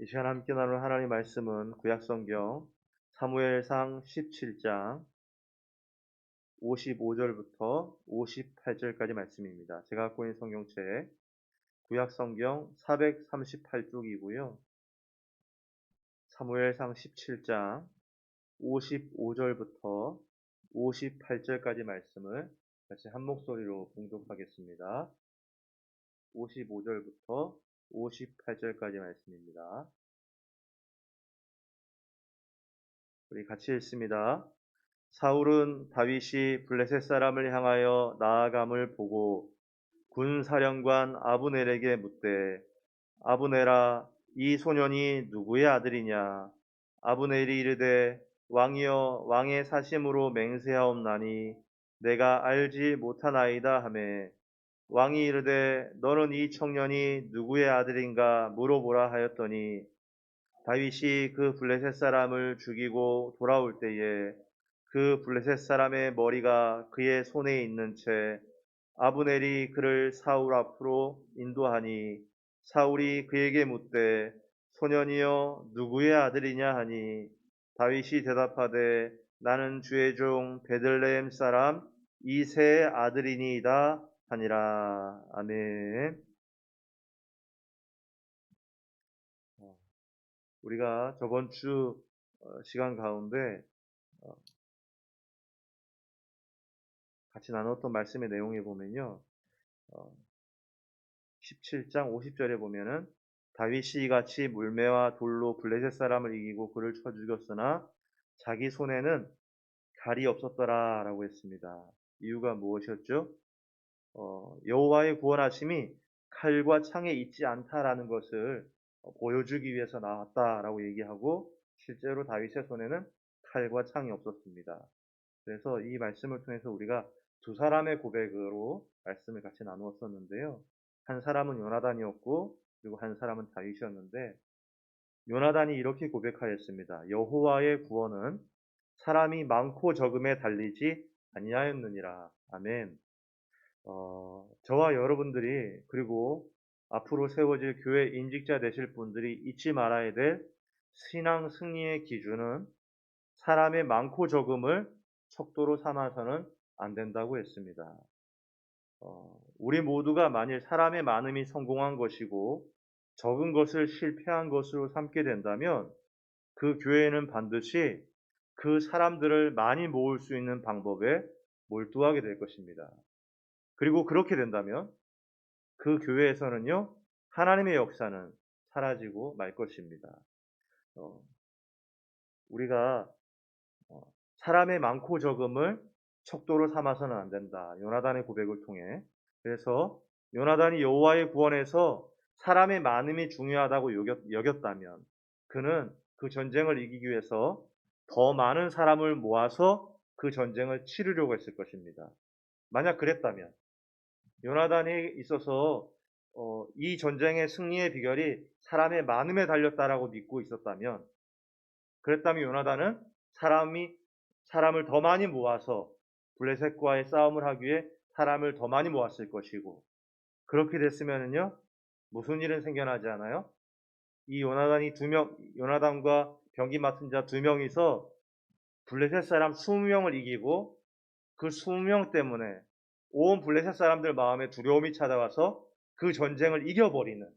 이 시간 함께 나눌 하나님 말씀은 구약성경 사무엘상 17장 55절부터 58절까지 말씀입니다. 제가 갖고 있는 성경책 구약성경 438쪽이고요. 사무엘상 17장 55절부터 58절까지 말씀을 같이 한 목소리로 봉독하겠습니다. 55절부터 58절까지 말씀입니다. 우리 같이 읽습니다. 사울은 다윗이 블레셋 사람을 향하여 나아감을 보고 군 사령관 아브넬에게 묻되 아브넬아 이 소년이 누구의 아들이냐 아브넬이 이르되 왕이여 왕의 사심으로 맹세하옵나니 내가 알지 못하나이다 하매 왕이 이르되 너는 이 청년이 누구의 아들인가 물어보라 하였더니 다윗이 그 블레셋 사람을 죽이고 돌아올 때에 그 블레셋 사람의 머리가 그의 손에 있는 채 아브넬이 그를 사울 앞으로 인도하니 사울이 그에게 묻되 소년이여 누구의 아들이냐? 하니 다윗이 대답하되 나는 주의 종 베들레헴 사람 이세의 아들이니이다 하니라 아멘. 어, 우리가 저번 주 어, 시간 가운데 어, 같이 나눴던 말씀의 내용에 보면요. 17장 50절에 보면은 다윗이 같이 물매와 돌로 블레셋 사람을 이기고 그를 쳐 죽였으나 자기 손에는 칼이 없었더라 라고 했습니다. 이유가 무엇이었죠? 어, 여호와의 구원하심이 칼과 창에 있지 않다라는 것을 보여주기 위해서 나왔다라고 얘기하고 실제로 다윗의 손에는 칼과 창이 없었습니다. 그래서 이 말씀을 통해서 우리가 두 사람의 고백으로 말씀을 같이 나누었었는데요. 한 사람은 요나단이었고 그리고 한 사람은 다윗이었는데 요나단이 이렇게 고백하였습니다. 여호와의 구원은 사람이 많고 적음에 달리지 아니하였느니라. 아멘. 어, 저와 여러분들이 그리고 앞으로 세워질 교회 인직자 되실 분들이 잊지 말아야 될 신앙 승리의 기준은 사람의 많고 적음을 척도로 삼아서는 안 된다고 했습니다. 어, 우리 모두가 만일 사람의 많음이 성공한 것이고 적은 것을 실패한 것으로 삼게 된다면 그 교회는 반드시 그 사람들을 많이 모을 수 있는 방법에 몰두하게 될 것입니다. 그리고 그렇게 된다면 그 교회에서는요, 하나님의 역사는 사라지고 말 것입니다. 어, 우리가 어, 사람의 많고 적음을 척도로 삼아서는 안 된다. 요나단의 고백을 통해. 그래서 요나단이 여호와의 구원에서 사람의 많음이 중요하다고 여겼, 다면 그는 그 전쟁을 이기기 위해서 더 많은 사람을 모아서 그 전쟁을 치르려고 했을 것입니다. 만약 그랬다면 요나단이 있어서 어, 이 전쟁의 승리의 비결이 사람의 많음에 달렸다라고 믿고 있었다면 그랬다면 요나단은 사람이 사람을 더 많이 모아서 블레셋과의 싸움을 하기 위해 사람을 더 많이 모았을 것이고 그렇게 됐으면은요 무슨 일은 생겨나지 않아요? 이 요나단이 두 명, 요나단과 병기 맡은 자 두 명이서 블레셋 사람 20명을 이기고 그 20명 때문에 온 블레셋 사람들 마음에 두려움이 찾아와서 그 전쟁을 이겨버리는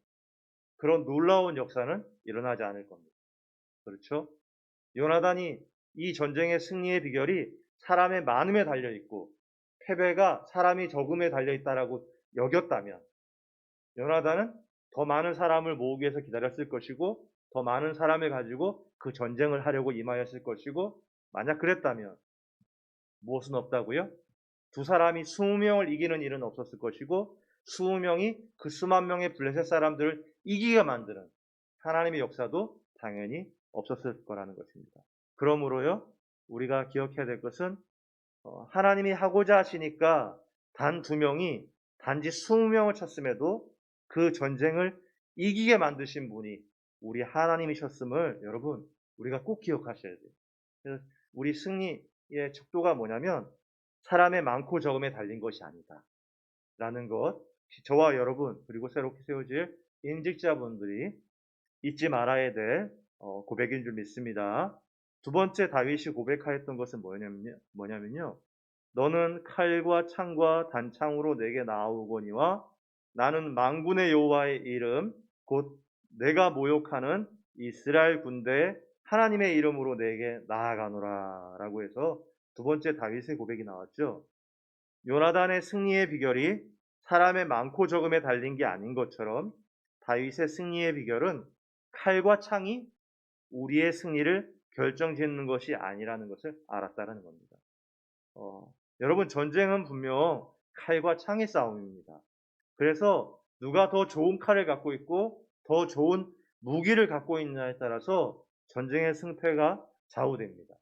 그런 놀라운 역사는 일어나지 않을 겁니다. 그렇죠? 요나단이 이 전쟁의 승리의 비결이 사람의 많음에 달려 있고 패배가 사람이 적음에 달려 있다라고 여겼다면 요나단은 더 많은 사람을 모으기 위해서 기다렸을 것이고 더 많은 사람을 가지고 그 전쟁을 하려고 임하였을 것이고 만약 그랬다면 무엇은 없다고요? 두 사람이 20명을 이기는 일은 없었을 것이고 20명이 그 수만 명의 블레셋 사람들을 이기게 만드는 하나님의 역사도 당연히 없었을 거라는 것입니다. 그러므로요, 우리가 기억해야 될 것은 어, 하나님이 하고자 하시니까 단 두 명이 단지 20명을 쳤음에도 그 전쟁을 이기게 만드신 분이 우리 하나님이셨음을 여러분 우리가 꼭 기억하셔야 돼요. 그래서 우리 승리의 척도가 뭐냐면 사람의 많고 적음에 달린 것이 아니다. 라는 것, 저와 여러분, 그리고 새롭게 세워질 인직자분들이 잊지 말아야 될 어, 고백인 줄 믿습니다. 두 번째 다윗이 고백하였던 것은 뭐냐면요. 뭐냐면요. 너는 칼과 창과 단창으로 내게 나오거니와 나는 망군의 여호와의 이름 곧 내가 모욕하는 이스라엘 군대 하나님의 이름으로 내게 나아가노라라고 해서 두 번째 다윗의 고백이 나왔죠. 요나단의 승리의 비결이 사람의 많고 적음에 달린 게 아닌 것처럼 다윗의 승리의 비결은 칼과 창이 우리의 승리를 결정짓는 것이 아니라는 것을 알았다는 겁니다. 어, 여러분 전쟁은 분명 칼과 창의 싸움입니다. 그래서 누가 더 좋은 칼을 갖고 있고 더 좋은 무기를 갖고 있냐에 따라서 전쟁의 승패가 좌우됩니다.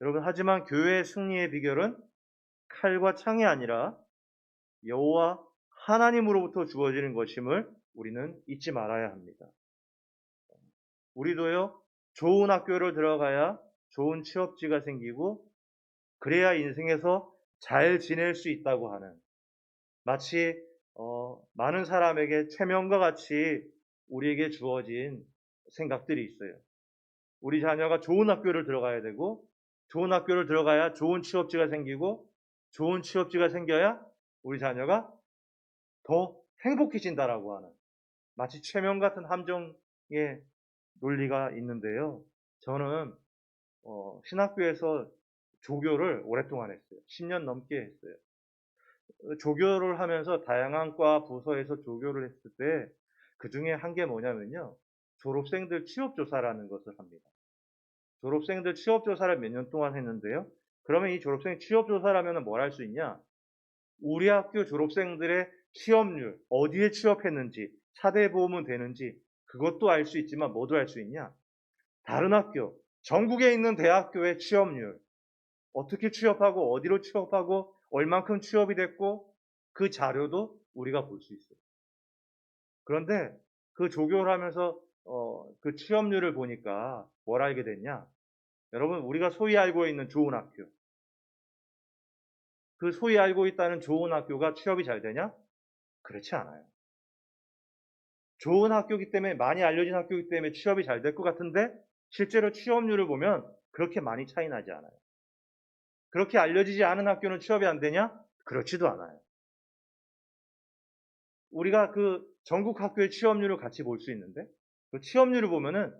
여러분 하지만 교회의 승리의 비결은 칼과 창이 아니라 여호와 하나님으로부터 주어지는 것임을 우리는 잊지 말아야 합니다. 우리도요 좋은 학교를 들어가야 좋은 취업지가 생기고 그래야 인생에서 잘 지낼 수 있다고 하는 마치 어, 많은 사람에게 체면과 같이 우리에게 주어진 생각들이 있어요. 우리 자녀가 좋은 학교를 들어가야 되고 좋은 학교를 들어가야 좋은 취업지가 생기고 좋은 취업지가 생겨야 우리 자녀가 더 행복해진다라고 하는 마치 최면 같은 함정의 논리가 있는데요. 저는 어, 신학교에서 조교를 오랫동안 했어요. 10년 넘게 했어요. 조교를 하면서 다양한 과 부서에서 조교를 했을 때 그 중에 한 게 뭐냐면요. 졸업생들 취업조사라는 것을 합니다. 졸업생들 취업조사를 몇 년 동안 했는데요. 그러면 이 졸업생 취업조사라면 뭘 할 수 있냐? 우리 학교 졸업생들의 취업률, 어디에 취업했는지, 차대 보험은 되는지, 그것도 알 수 있지만 뭐도 알 수 있냐? 다른 학교, 전국에 있는 대학교의 취업률, 어떻게 취업하고 어디로 취업하고 얼만큼 취업이 됐고 그 자료도 우리가 볼 수 있어요. 그런데 그 조교를 하면서 어, 그 취업률을 보니까 뭘 알게 됐냐? 여러분 우리가 소위 알고 있는 좋은 학교 그 소위 알고 있다는 좋은 학교가 취업이 잘 되냐? 그렇지 않아요. 좋은 학교이기 때문에 많이 알려진 학교이기 때문에 취업이 잘 될 것 같은데 실제로 취업률을 보면 그렇게 많이 차이 나지 않아요. 그렇게 알려지지 않은 학교는 취업이 안 되냐? 그렇지도 않아요. 우리가 그 전국 학교의 취업률을 같이 볼 수 있는데 그 취업률을 보면은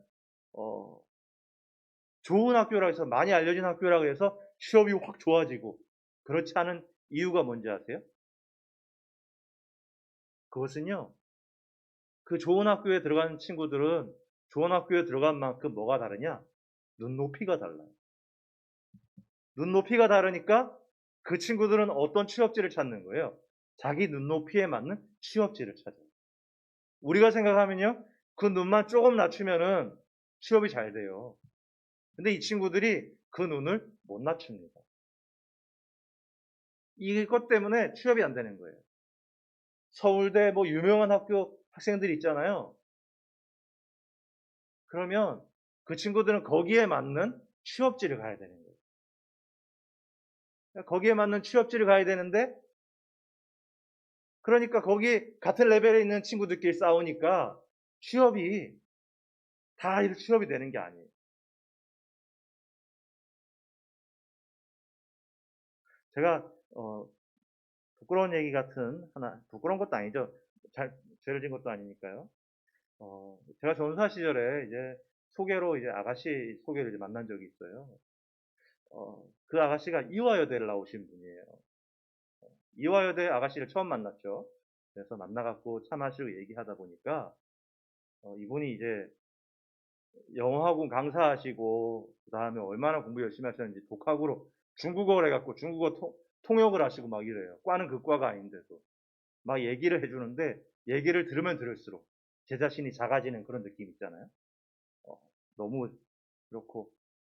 어, 좋은 학교라 해서 많이 알려진 학교라고 해서 취업이 확 좋아지고 그렇지 않은 이유가 뭔지 아세요? 그것은요. 그 좋은 학교에 들어간 친구들은 좋은 학교에 들어간 만큼 뭐가 다르냐? 눈높이가 달라요. 눈높이가 다르니까 그 친구들은 어떤 취업지를 찾는 거예요? 자기 눈높이에 맞는 취업지를 찾아요. 우리가 생각하면요. 그 눈만 조금 낮추면은 취업이 잘 돼요. 근데 이 친구들이 그 눈을 못 낮춥니다. 이것 때문에 취업이 안 되는 거예요. 서울대 뭐 유명한 학교 학생들이 있잖아요. 그러면 그 친구들은 거기에 맞는 취업지를 가야 되는 거예요. 거기에 맞는 취업지를 가야 되는데 그러니까 거기 같은 레벨에 있는 친구들끼리 싸우니까 취업이 다 취업이 되는 게 아니에요. 제가 어, 부끄러운 얘기 같은 하나 부끄러운 것도 아니죠. 잘 죄를 진 것도 아니니까요. 어, 제가 전사 시절에 이제 소개로 이제 아가씨 소개를 이제 만난 적이 있어요. 어, 그 아가씨가 이화여대를 나오신 분이에요. 이화여대 아가씨를 처음 만났죠. 그래서 만나갖고 차 마시고 얘기하다 보니까 어, 이분이 이제 영어학원 강사하시고 그 다음에 얼마나 공부 열심히 하셨는지 독학으로 중국어를 해갖고 중국어 통, 통역을 하시고 막 이래요. 과는 그 과가 아닌데도 막 얘기를 해주는데 얘기를 들으면 들을수록 제 자신이 작아지는 그런 느낌 있잖아요. 어, 너무 그렇고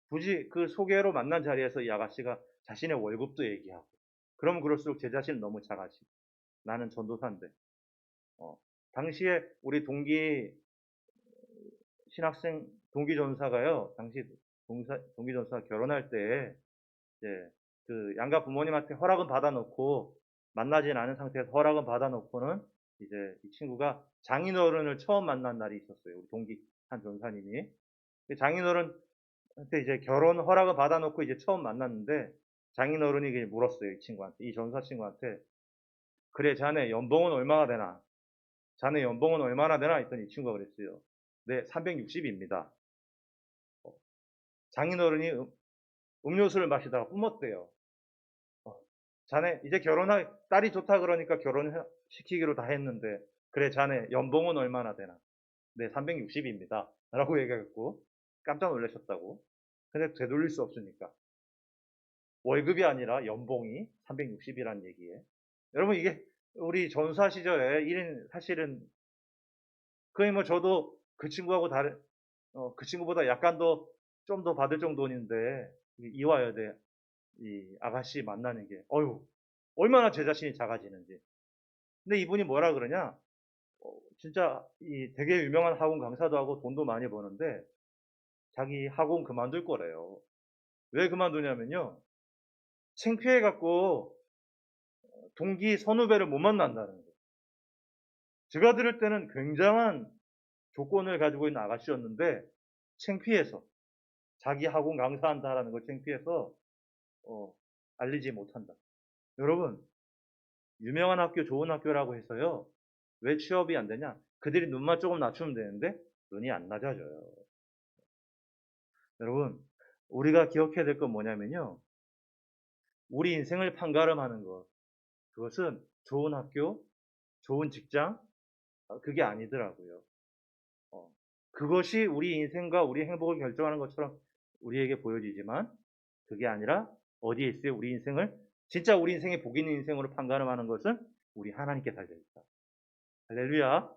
굳이 그 소개로 만난 자리에서 이 아가씨가 자신의 월급도 얘기하고 그러면 그럴수록 제 자신은 너무 작아지고 나는 전도사인데 어, 당시에 우리 동기 신학생 동기 전사가요 당시 동사, 동기 전사 결혼할 때 이제 그 양가 부모님한테 허락은 받아놓고 만나진 않은 상태에서 허락은 받아놓고는 이제 이 친구가 장인어른을 처음 만난 날이 있었어요. 우리 동기 한 전사님이. 그 장인어른한테 이제 결혼 허락을 받아놓고 이제 처음 만났는데 장인어른이 물었어요. 이 친구한테. 이 전사 친구한테. 그래, 자네 연봉은 얼마나 되나? 자네 연봉은 얼마나 되나? 했더니 이 친구가 그랬어요. 네, 360입니다. 장인어른이 음, 음료수를 마시다가 뿜었대요. 어, 자네 이제 결혼할 딸이 좋다 그러니까 결혼시키기로 다 했는데 그래 자네 연봉은 얼마나 되나? 네 360입니다. 라고 얘기했고 깜짝 놀라셨다고. 근데 되돌릴 수 없으니까. 월급이 아니라 연봉이 360이란 얘기에. 여러분 이게 우리 전사 시절에 1인 사실은 거의 뭐 저도 그 친구하고 다른 어, 그 친구보다 약간 더 좀 더 받을 정도인데 이 이화여대 이 아가씨 만나는 게 어휴 얼마나 제 자신이 작아지는지. 근데 이분이 뭐라 그러냐? 어, 진짜 이 되게 유명한 학원 강사도 하고 돈도 많이 버는데 자기 학원 그만둘 거래요. 왜 그만두냐면요. 창피해 갖고 동기 선후배를 못 만난다는 거예요. 제가 들을 때는 굉장한 조건을 가지고 있는 아가씨였는데 창피해서 자기 학원 강사한다라는 걸 창피해서 어, 알리지 못한다. 여러분 유명한 학교 좋은 학교라고 해서요 왜 취업이 안 되냐? 그들이 눈만 조금 낮추면 되는데 눈이 안 낮아져요. 여러분 우리가 기억해야 될 건 뭐냐면요 우리 인생을 판가름하는 것 그것은 좋은 학교, 좋은 직장 어, 그게 아니더라고요. 어, 그것이 우리 인생과 우리 행복을 결정하는 것처럼 우리에게 보여지지만 그게 아니라 어디에 있어요? 우리 인생을 진짜 우리 인생의 복 있는 인생으로 판가름하는 것은 우리 하나님께 달려 있다. 할렐루야.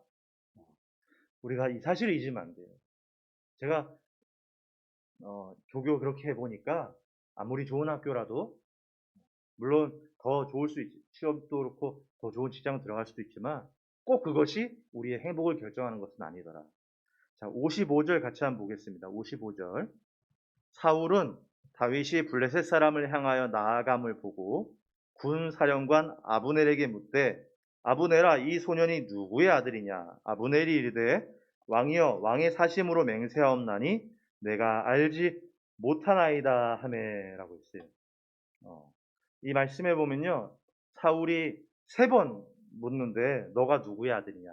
우리가 이 사실을 잊으면 안 돼요. 제가 어, 조교 그렇게 해보니까 아무리 좋은 학교라도 물론 더 좋을 수 있지. 취업도 그렇고 더 좋은 직장 들어갈 수도 있지만 꼭 그것이 우리의 행복을 결정하는 것은 아니더라. 자, 55절 같이 한번 보겠습니다. 55절. 사울은 다윗이 블레셋 사람을 향하여 나아감을 보고 군 사령관 아브넬에게 묻되 아브넬아 이 소년이 누구의 아들이냐 아브넬이 이르되 왕이여 왕의 사심으로 맹세하옵나니 내가 알지 못하나이다 하매라고 했어요. 어, 이 말씀에 보면요 사울이 세 번 묻는데 너가 누구의 아들이냐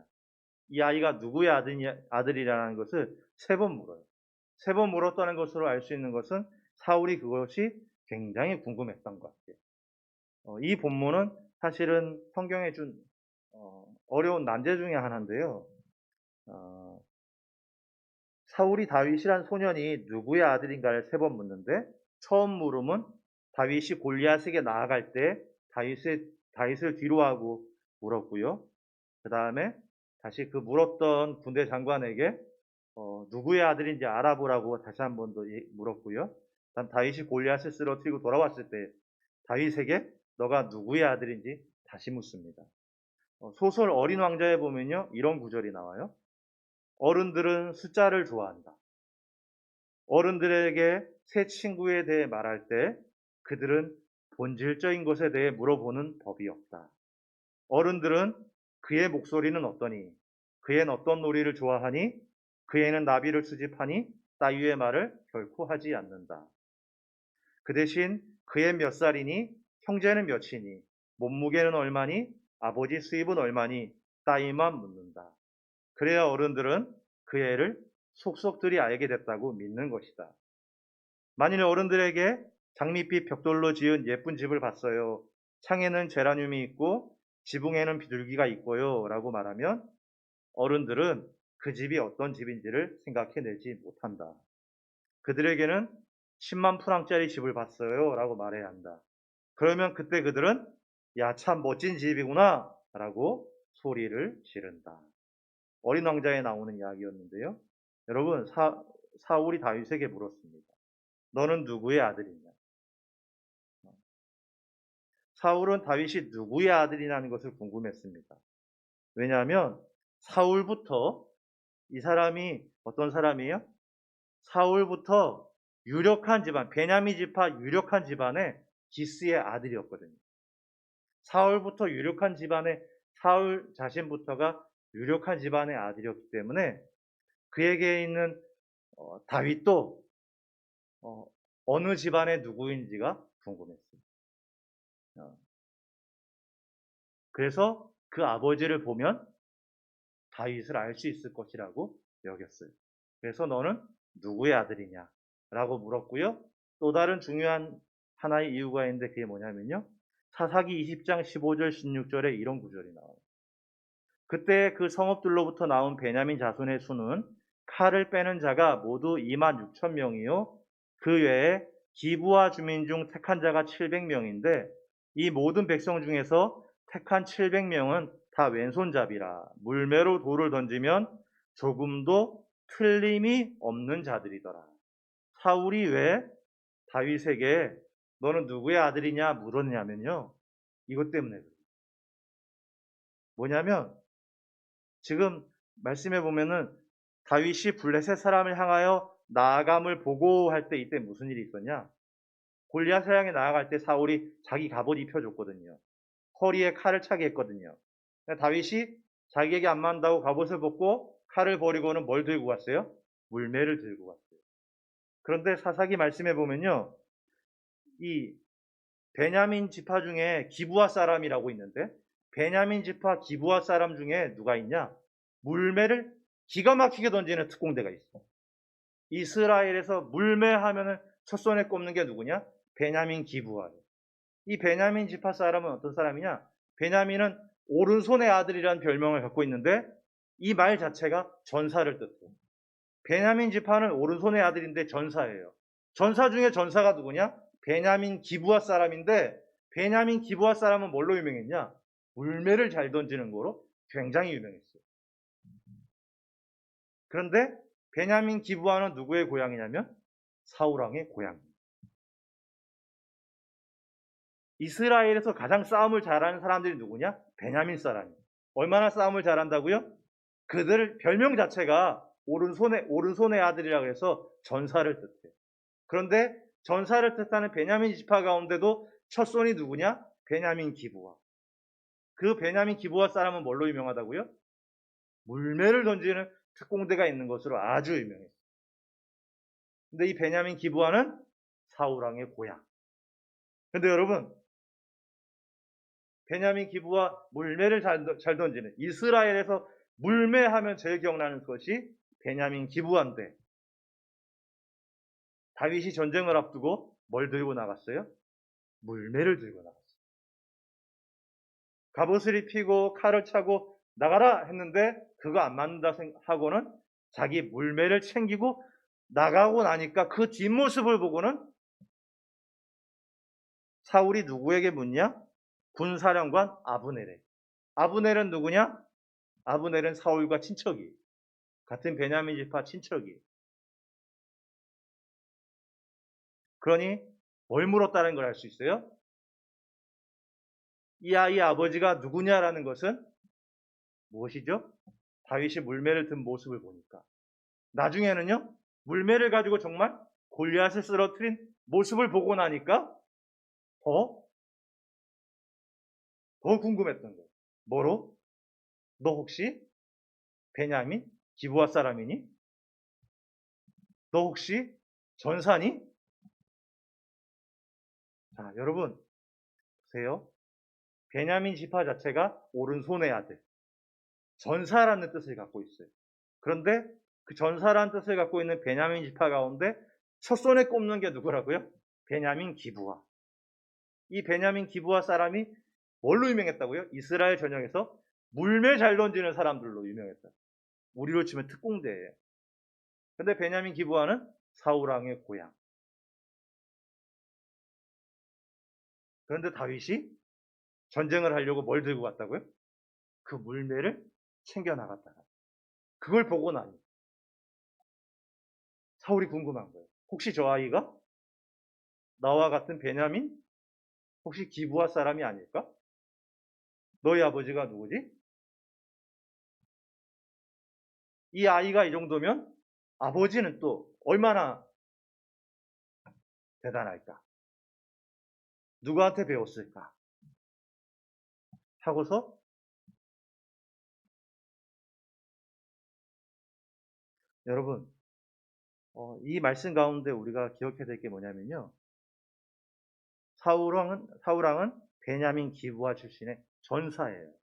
이 아이가 누구의 아들이냐, 아들이라는 것을 세 번 물어요. 세 번 물었다는 것으로 알 수 있는 것은 사울이 그것이 굉장히 궁금했던 것 같아요. 어, 이 본문은 사실은 성경에 준 어, 려운 난제 중에 하나인데요. 어, 사울이 다윗이란 소년이 누구의 아들인가를 세 번 묻는데 처음 물음은 다윗이 골리앗에게 나아갈 때 다윗의, 다윗을 뒤로 하고 물었고요. 그 다음에 다시 그 물었던 군대 장관에게 어, 누구의 아들인지 알아보라고 다시 한 번 더 물었고요. 단 다윗이 골리앗을 쓰러뜨리고 돌아왔을 때 다윗에게 너가 누구의 아들인지 다시 묻습니다. 어, 소설 어린 왕자에 보면요 이런 구절이 나와요. 어른들은 숫자를 좋아한다. 어른들에게 새 친구에 대해 말할 때 그들은 본질적인 것에 대해 물어보는 법이 없다. 어른들은 그의 목소리는 어떠니? 그애는 어떤 놀이를 좋아하니? 그 애는 나비를 수집하니? 따위의 말을 결코 하지 않는다. 그 대신 그의 몇 살이니? 형제는 몇이니? 몸무게는 얼마니? 아버지 수입은 얼마니? 따위만 묻는다. 그래야 어른들은 그 애를 속속들이 알게 됐다고 믿는 것이다. 만일 어른들에게 장밋빛 벽돌로 지은 예쁜 집을 봤어요. 창에는 제라늄이 있고 지붕에는 비둘기가 있고요. 라고 말하면 어른들은 그 집이 어떤 집인지를 생각해내지 못한다. 그들에게는 10만 프랑짜리 집을 봤어요. 라고 말해야 한다. 그러면 그때 그들은 야, 참 멋진 집이구나. 라고 소리를 지른다. 어린 왕자에 나오는 이야기였는데요. 여러분, 사, 사울이 다윗에게 물었습니다. 너는 누구의 아들이냐? 사울은 다윗이 누구의 아들이라는 것을 궁금했습니다. 왜냐하면 사울부터 이 사람이 어떤 사람이에요? 사울부터 유력한 집안, 베냐미 지파 유력한 집안의 기스의 아들이었거든요. 사울부터 유력한 집안의 사울 자신부터가 유력한 집안의 아들이었기 때문에 그에게 있는 어, 다윗도 어, 어느 집안의 누구인지가 궁금했어요. 그래서 그 아버지를 보면 다윗을 알 수 있을 것이라고 여겼어요. 그래서 너는 누구의 아들이냐? 라고 물었고요. 또 다른 중요한 하나의 이유가 있는데 그게 뭐냐면요. 사사기 20장 15절 16절에 이런 구절이 나와요. 그때 그 성읍들로부터 나온 베냐민 자손의 수는 칼을 빼는 자가 모두 2만 6천 명이요. 그 외에 기부와 주민 중 택한 자가 700명인데 이 모든 백성 중에서 택한 700명은 다 왼손잡이라 물매로 돌을 던지면 조금도 틀림이 없는 자들이더라. 사울이 왜 다윗에게 너는 누구의 아들이냐 물었냐면요. 이것 때문에 그래요. 뭐냐면 지금 말씀해 보면은 다윗이 블레셋 사람을 향하여 나아감을 보고 할 때 이때 무슨 일이 있었냐? 골리앗을 향해 나아갈 때 사울이 자기 갑옷 입혀줬거든요. 허리에 칼을 차게 했거든요. 다윗이 자기에게 안 맞는다고 갑옷을 벗고 칼을 버리고는 뭘 들고 갔어요? 물매를 들고 갔어요. 그런데 사사기 말씀해 보면요. 이 베냐민 지파 중에 기부아 사람이라고 있는데 베냐민 지파 기부아 사람 중에 누가 있냐? 물매를 기가 막히게 던지는 특공대가 있어. 이스라엘에서 물매하면은 첫 손에 꼽는 게 누구냐? 베냐민 기부아예요. 이 베냐민 지파 사람은 어떤 사람이냐? 베냐민은 오른손의 아들이라는 별명을 갖고 있는데 이 말 자체가 전사를 뜻해요. 베냐민 지파는 오른손의 아들인데 전사예요. 전사 중에 전사가 누구냐? 베냐민 기부아 사람인데 베냐민 기부아 사람은 뭘로 유명했냐? 물매를 잘 던지는 거로 굉장히 유명했어요. 그런데 베냐민 기부아는 누구의 고향이냐면 사우랑의 고향 이스라엘에서 가장 싸움을 잘하는 사람들이 누구냐? 베냐민 사람이에요. 얼마나 싸움을 잘한다고요? 그들 별명 자체가 오른손의 오른손의 아들이라고 해서 전사를 뜻해요. 그런데 전사를 뜻하는 베냐민 지파 가운데도 첫 손이 누구냐? 베냐민 기부아. 그 베냐민 기부아 사람은 뭘로 유명하다고요? 물매를 던지는 특공대가 있는 것으로 아주 유명해요. 근데 이 베냐민 기부아는 사우랑의 고향. 근데 여러분, 베냐민 기부와 물매를 잘, 잘 던지는 이스라엘에서 물매하면 제일 기억나는 것이 베냐민 기부한데 다윗이 전쟁을 앞두고 뭘 들고 나갔어요? 물매를 들고 나갔어요. 갑옷을 입히고 칼을 차고 나가라 했는데 그거 안 맞는다 하고는 자기 물매를 챙기고 나가고 나니까 그 뒷모습을 보고는 사울이 누구에게 묻냐? 군사령관 아브넬에. 아브넬은 누구냐? 아브넬은 사울과 친척이. 같은 베냐민 지파 친척이. 그러니 뭘 물었다는 걸 알 수 있어요? 이 아이 아버지가 누구냐라는 것은 무엇이죠? 다윗이 물매를 든 모습을 보니까. 나중에는요, 물매를 가지고 정말 골리앗을 쓰러뜨린 모습을 보고 나니까 더, 더 궁금했던 거예요. 뭐로? 너 혹시 베냐민? 기부아 사람이니? 너 혹시 전사니? 자, 여러분, 보세요. 베냐민 지파 자체가 오른손의 아들. 전사라는 뜻을 갖고 있어요. 그런데 그 전사라는 뜻을 갖고 있는 베냐민 지파 가운데 첫 손에 꼽는 게 누구라고요? 베냐민 기부아. 이 베냐민 기부아 사람이 뭘로 유명했다고요? 이스라엘 전역에서 물매 잘 던지는 사람들로 유명했다. 우리로 치면 특공대예요. 근데 베냐민 기부아는 사우랑의 고향. 그런데 다윗이 전쟁을 하려고 뭘 들고 갔다고요? 그 물매를 챙겨 나갔다가 그걸 보고 나니 사울이 궁금한 거예요. 혹시 저 아이가 나와 같은 베냐민? 혹시 기부아 사람이 아닐까? 너희 아버지가 누구지? 이 아이가 이 정도면 아버지는 또 얼마나 대단할까? 누구한테 배웠을까? 하고서 여러분 어, 이 말씀 가운데 우리가 기억해야 될 게 뭐냐면요. 사울왕은 사울왕은 베냐민 기부와 출신의 전사예요.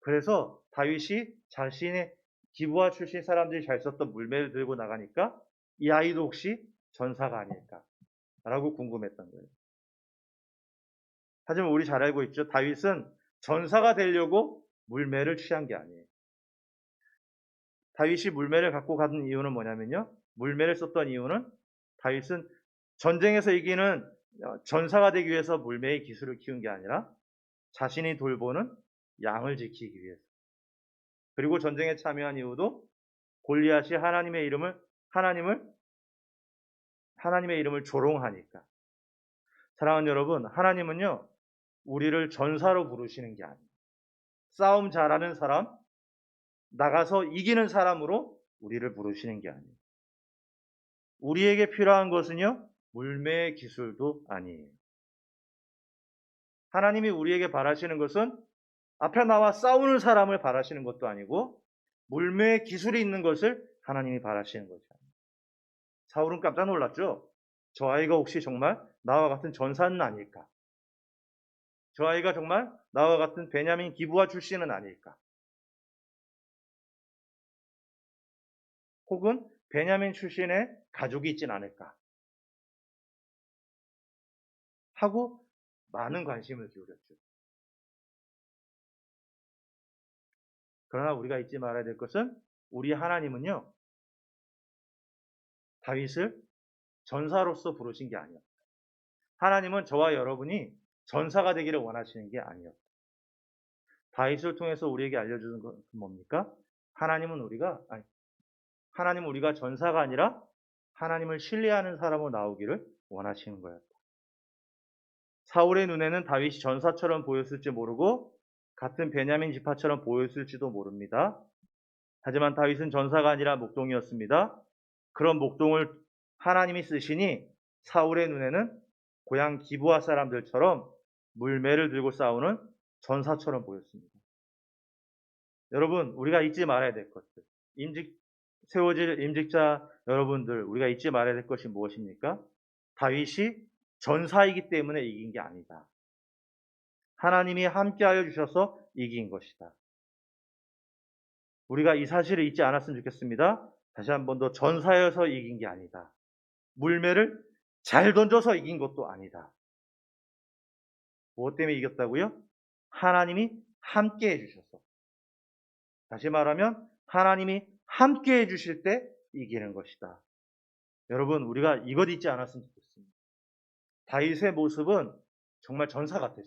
그래서 다윗이 자신의 기부하 출신 사람들이 잘 썼던 물매를 들고 나가니까 이 아이도 혹시 전사가 아닐까? 라고 궁금했던 거예요. 하지만 우리 잘 알고 있죠. 다윗은 전사가 되려고 물매를 취한 게 아니에요. 다윗이 물매를 갖고 가는 이유는 뭐냐면요. 물매를 썼던 이유는 다윗은 전쟁에서 이기는 전사가 되기 위해서 물매의 기술을 키운 게 아니라 자신이 돌보는 양을 지키기 위해서. 그리고 전쟁에 참여한 이유도 골리앗이 하나님의 이름을 하나님을 하나님의 이름을 조롱하니까. 사랑하는 여러분, 하나님은요. 우리를 전사로 부르시는 게 아니에요. 싸움 잘하는 사람, 나가서 이기는 사람으로 우리를 부르시는 게 아니에요. 우리에게 필요한 것은요, 물매의 기술도 아니에요. 하나님이 우리에게 바라시는 것은 앞에 나와 싸우는 사람을 바라시는 것도 아니고, 물매의 기술이 있는 것을 하나님이 바라시는 거죠. 사울은 깜짝 놀랐죠? 저 아이가 혹시 정말 나와 같은 전사는 아닐까? 저 아이가 정말 나와 같은 베냐민 기부와 출신은 아닐까? 혹은 베냐민 출신의 가족이 있진 않을까? 하고 많은 관심을 기울였죠. 그러나 우리가 잊지 말아야 될 것은 우리 하나님은요, 다윗을 전사로서 부르신 게 아니었다. 하나님은 저와 여러분이 전사가 되기를 원하시는 게 아니었다. 다윗을 통해서 우리에게 알려주는 것은 뭡니까? 하나님은 우리가 아니, 하나님은 우리가 전사가 아니라 하나님을 신뢰하는 사람으로 나오기를 원하시는 거였다. 사울의 눈에는 다윗이 전사처럼 보였을지 모르고 같은 베냐민 지파처럼 보였을지도 모릅니다. 하지만 다윗은 전사가 아니라 목동이었습니다. 그런 목동을 하나님이 쓰시니 사울의 눈에는 고향 기부하 사람들처럼 물매를 들고 싸우는 전사처럼 보였습니다. 여러분, 우리가 잊지 말아야 될 것들. 임직, 세워질 임직자 여러분들, 우리가 잊지 말아야 될 것이 무엇입니까? 다윗이 전사이기 때문에 이긴 게 아니다. 하나님이 함께하여 주셔서 이긴 것이다. 우리가 이 사실을 잊지 않았으면 좋겠습니다. 다시 한 번 더 전사여서 이긴 게 아니다. 물매를 잘 던져서 이긴 것도 아니다. 무엇 때문에 이겼다고요? 하나님이 함께 해주셔서. 다시 말하면 하나님이 함께 해주실 때 이기는 것이다. 여러분 우리가 이것 잊지 않았으면 좋겠습니다. 다윗의 모습은 정말 전사 같았어요.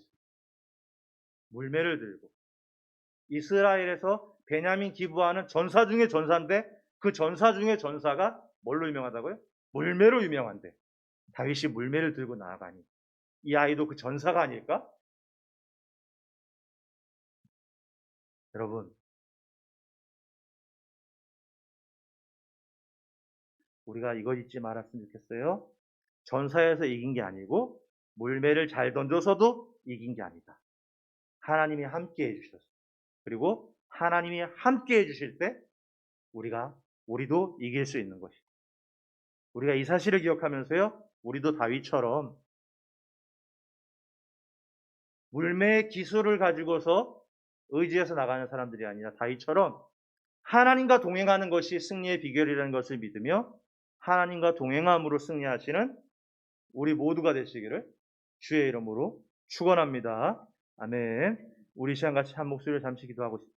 물매를 들고 이스라엘에서 베냐민 기부하는 전사 중의 전사인데 그 전사 중의 전사가 뭘로 유명하다고요? 물매로 유명한데 다윗이 물매를 들고 나아가니 이 아이도 그 전사가 아닐까? 여러분 우리가 이거 잊지 말았으면 좋겠어요. 전사에서 이긴 게 아니고 물매를 잘 던져서도 이긴 게 아니다. 하나님이 함께 해주셨어. 그리고 하나님이 함께 해주실 때 우리가 우리도 이길 수 있는 것이다. 우리가 이 사실을 기억하면서요, 우리도 다윗처럼 물매의 기술을 가지고서 의지해서 나가는 사람들이 아니라 다윗처럼 하나님과 동행하는 것이 승리의 비결이라는 것을 믿으며 하나님과 동행함으로 승리하시는 우리 모두가 되시기를 주의 이름으로 축원합니다. 아멘. 우리 시간 같이 한 목소리를 잠시 기도하고 싶습니다.